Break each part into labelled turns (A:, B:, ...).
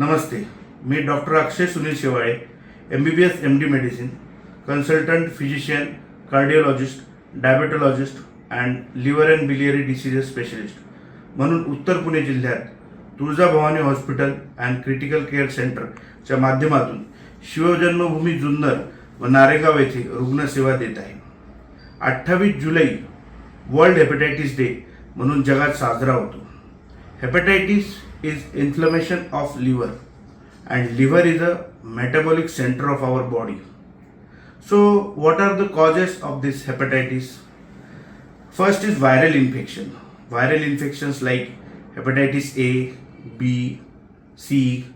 A: Namaste me doctor Akshay Sunil Shewale M B B S M D medicine consultant physician cardiologist diabetologist and liver and biliary diseases specialist म्हणून उत्तर पुणे जिल्ह्यात Tuljabhavani hospital and critical care सेंटरच्या माध्यमातून शिवजन्मभूमी जुन्नर व नारेगाव येथे रुग्णसेवा देत आहे. अठ्ठावीस जुलै वर्ल्ड हेपेटायटिस डे म्हणून जगात साजरा होतो. Hepatitis is inflammation of liver. And liver is a metabolic center of our body. So what are the causes of this hepatitis? First is viral infection. Viral infections like hepatitis a b c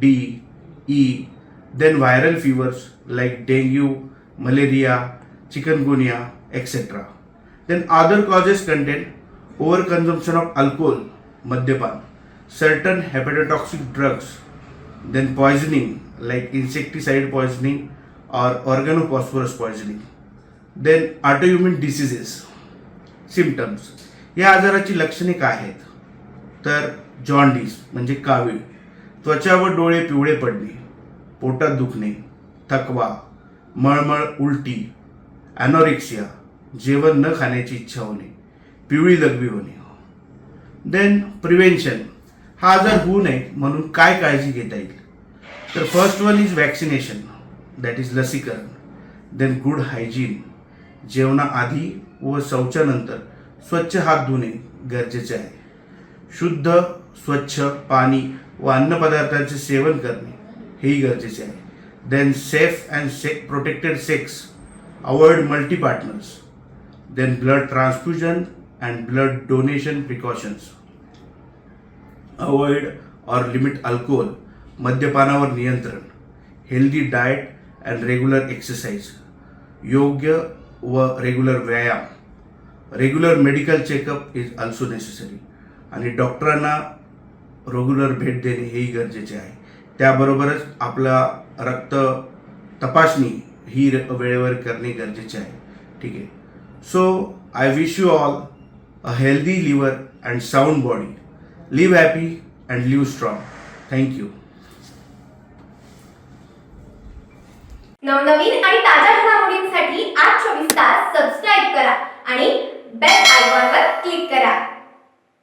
A: d e then viral fevers like dengue malaria chikungunya etc then other causes contain overconsumption of alcohol madhyapan certain hepatotoxic drugs, then poisoning like insecticide poisoning or organophosphorus poisoning then autoimmune diseases symptoms या आजाराची लक्षणे काय आहेत तर jaundice म्हणजे कावीळ त्वचा व डोळे पिवळे पडणे पोटात दुखणे थकवा मळमळ उलटी ॲनोरेक्सिया जेवण न खाण्याची इच्छा होणे पिवळी लघवी होणे देन प्रिव्हेन्शन हा आजार होऊ नये म्हणून काय काळजी घेता येईल? तर first one is vaccination that is लसीकरण. देन गुड हायजीन जेवणाआधी व शौचानंतर स्वच्छ हात धुणे गरजेचे आहे. शुद्ध स्वच्छ पाणी व अन्नपदार्थांचे सेवन करणे हेही गरजेचे आहे. Then safe and say protected sex avoid multi partners then blood transfusion and blood donation precautions avoid और लिमिट अल्कोहोल मद्यपानावर नियंत्रण healthy diet and regular exercise योग्य व रेग्युलर व्यायाम regular medical checkup is also necessary आणि डॉक्टरांना regular भेट देणे हेही गरजेचे आहे त्याबरोबरच आपला रक्त तपासणी ही र- वेळेवर करणे गरजेचे आहे ठीक आहे so I wish you all a healthy liver and sound body live happy and live strong thank you
B: नवनवीन आणि ताज्या घडामोडींसाठी आज चोवीस